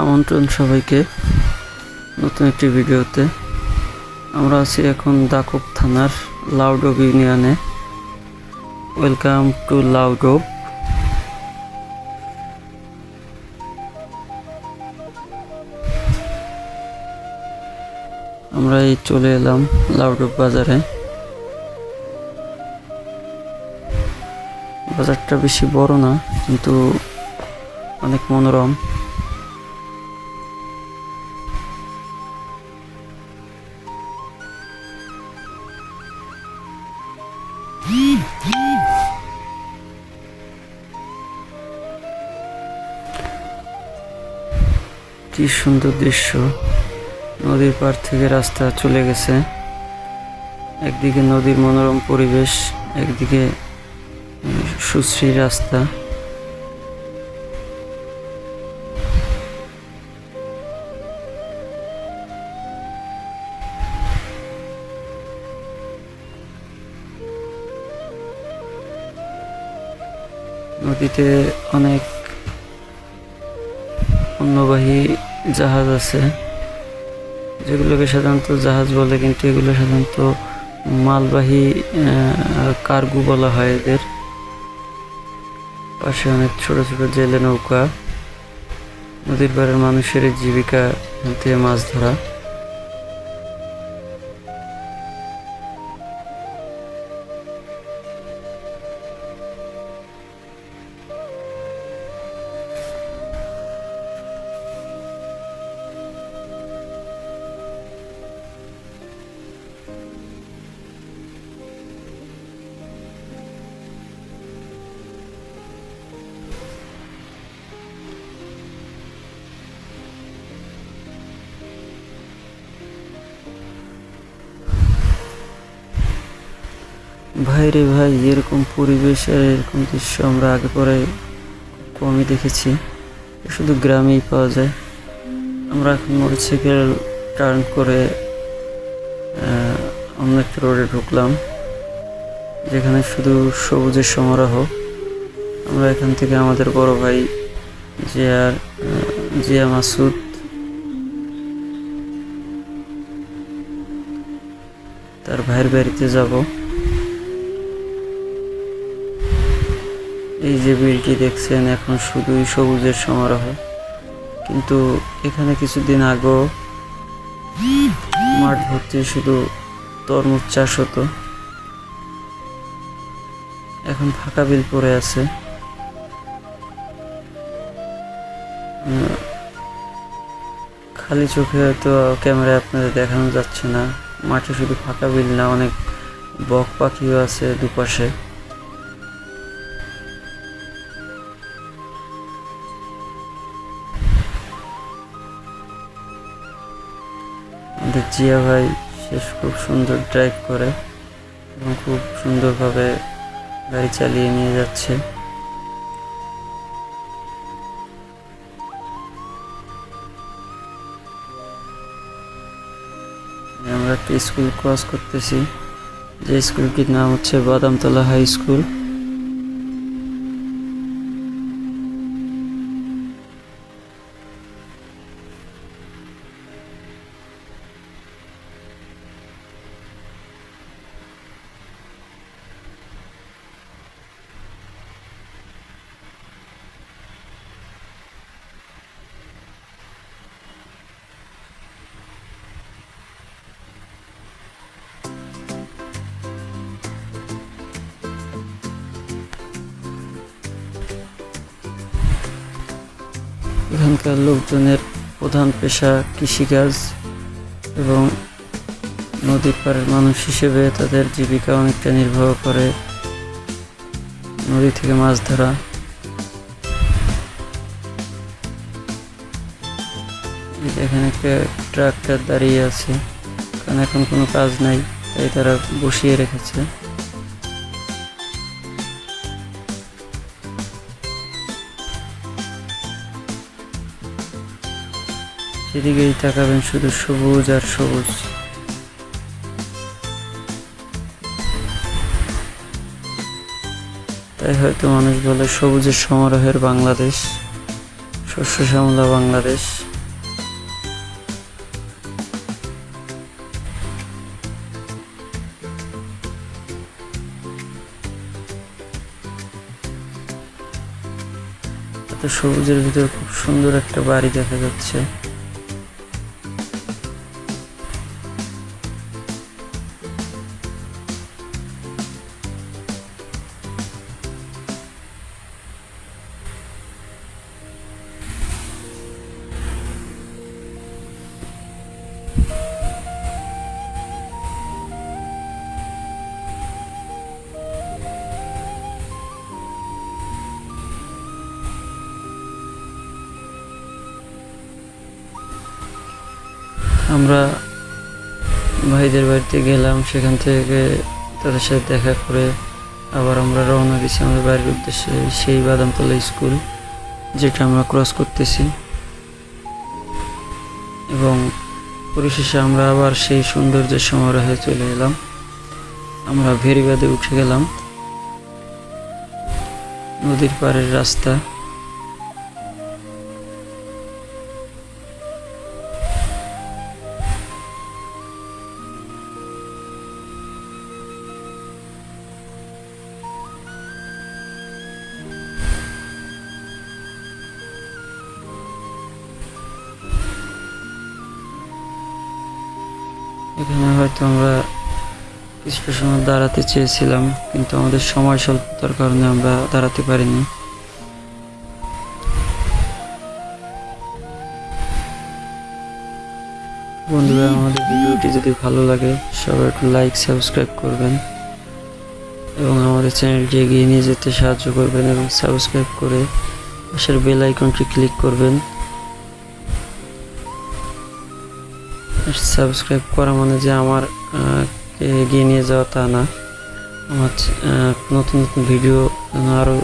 আমন্ত্রণ সবাইকে নতুন একটি ভিডিওতে। আমরা আছি এখন দাকব থানার লাউডোব ইউনিয়নে। Welcome to Laudob. আমরা এই চলে এলাম লাউডোব বাজারে। বাজারটা বেশি বড় না, কিন্তু অনেক মনোরম। কি সুন্দর দৃশ্য। নদীর পার থেকে রাস্তা চলে গেছে। একদিকে নদীর মনোরম পরিবেশ, একদিকে সুশ্রী রাস্তা। নদীতে অনেক পণ্যবাহী জাহাজ আছে, যেগুলোকে সাধারণত জাহাজ বলে, কিন্তু এগুলো সাধারণত মালবাহী কার্গু বলা হয় এদের। পাশে অনেক ছোট ছোট জেলে নৌকা, নদীর পাড়ের মানুষের জীবিকা দিয়ে মাছ ধরা। ভাই রে ভাই, এরকম পরিবেশ আর এরকম দৃশ্য আমরা আগে পরে কমই দেখেছি। শুধু গ্রামেই পাওয়া যায়। আমরা এখন মোটরসাইকেল টার্ন করে অন্য একটা রোডে ঢুকলাম, যেখানে শুধু সবুজের সমারোহ। আমরা এখান থেকে আমাদের বড় ভাই জিয়ার জিয়া মাসুদ, তার ভাইয়ের বাড়িতে যাব। এই যে বিলটি দেখছেন, এখন শুধুই সবুজের সমারোহ। কিন্তু এখানে কিছুদিন আগেও মাঠ ভর্তি শুধু তরমুজ চাষ হতো। এখন ফাঁকা বিল পড়ে আছে। খালি চোখে হয়তো ক্যামেরায় আপনাদের দেখানো যাচ্ছে না। মাঠে শুধু ফাঁকা বিল না, অনেক বক পাখিও আছে দুপাশে। জিয়া ভাই শেষ খুব সুন্দর ড্রাইভ করে এবং খুব সুন্দরভাবে গাড়ি চালিয়ে নিয়ে যাচ্ছে। আমরা একটা স্কুল ক্রস করতেছি। যে স্কুলটির নাম হচ্ছে বাদামতলা হাই স্কুল এখানকার লোকজনের প্রধান পেশা কৃষিকাজ এবং নদীর পাড়ের মানুষ হিসেবে তাদের জীবিকা অনেকটা নির্বাহ করে নদী থেকে মাছ ধরা। এখানে একটা ট্রাক্টর দাঁড়িয়ে আছে। কারণ এখন কোনো কাজ নাই, তাই তারা বসিয়ে রেখেছে। সেদিকেই তাকাবেন শুধু সবুজ আর সবুজ। তাই হয়তো মানুষ বলে সবুজের সমারোহের বাংলাদেশ, শস্য শ্যামলা বাংলাদেশ। সবুজের ভিতরে খুব সুন্দর একটা বাড়ি দেখা যাচ্ছে। আমরা ভাইদের বাড়িতে গেলাম, সেখান থেকে তাদের সাথে দেখা করে আবার আমরা রওনা দিয়েছি আমাদের বাড়ির উদ্দেশ্যে সেই বাদামতলা স্কুল, যেটা আমরা ক্রস করতেছি। এবং পরিশেষে আমরা আবার সেই সৌন্দর্যের সমারোহে চলে এলাম। আমরা ভেরিবাদে উঠে গেলাম। নদীর পাড়ের রাস্তা। এখানে হয়তো আমরা কিছুটা সময় দাঁড়াতে চেয়েছিলাম, কিন্তু আমাদের সময় স্বল্পতার কারণে আমরা দাঁড়াতে পারিনি। বন্ধুরা, আমাদের ভিডিওটি যদি ভালো লাগে, সবাই একটু লাইক সাবস্ক্রাইব করবেন এবং আমাদের চ্যানেলটি এগিয়ে নিয়ে যেতে সাহায্য করবেন এবং সাবস্ক্রাইব করে পাশের বেল আইকনটি ক্লিক করবেন। সাবস্ক্রাইব করা মানে যে আমার এগিয়ে নিয়ে যাওয়া তা না। আমার নতুন নতুন ভিডিও আরও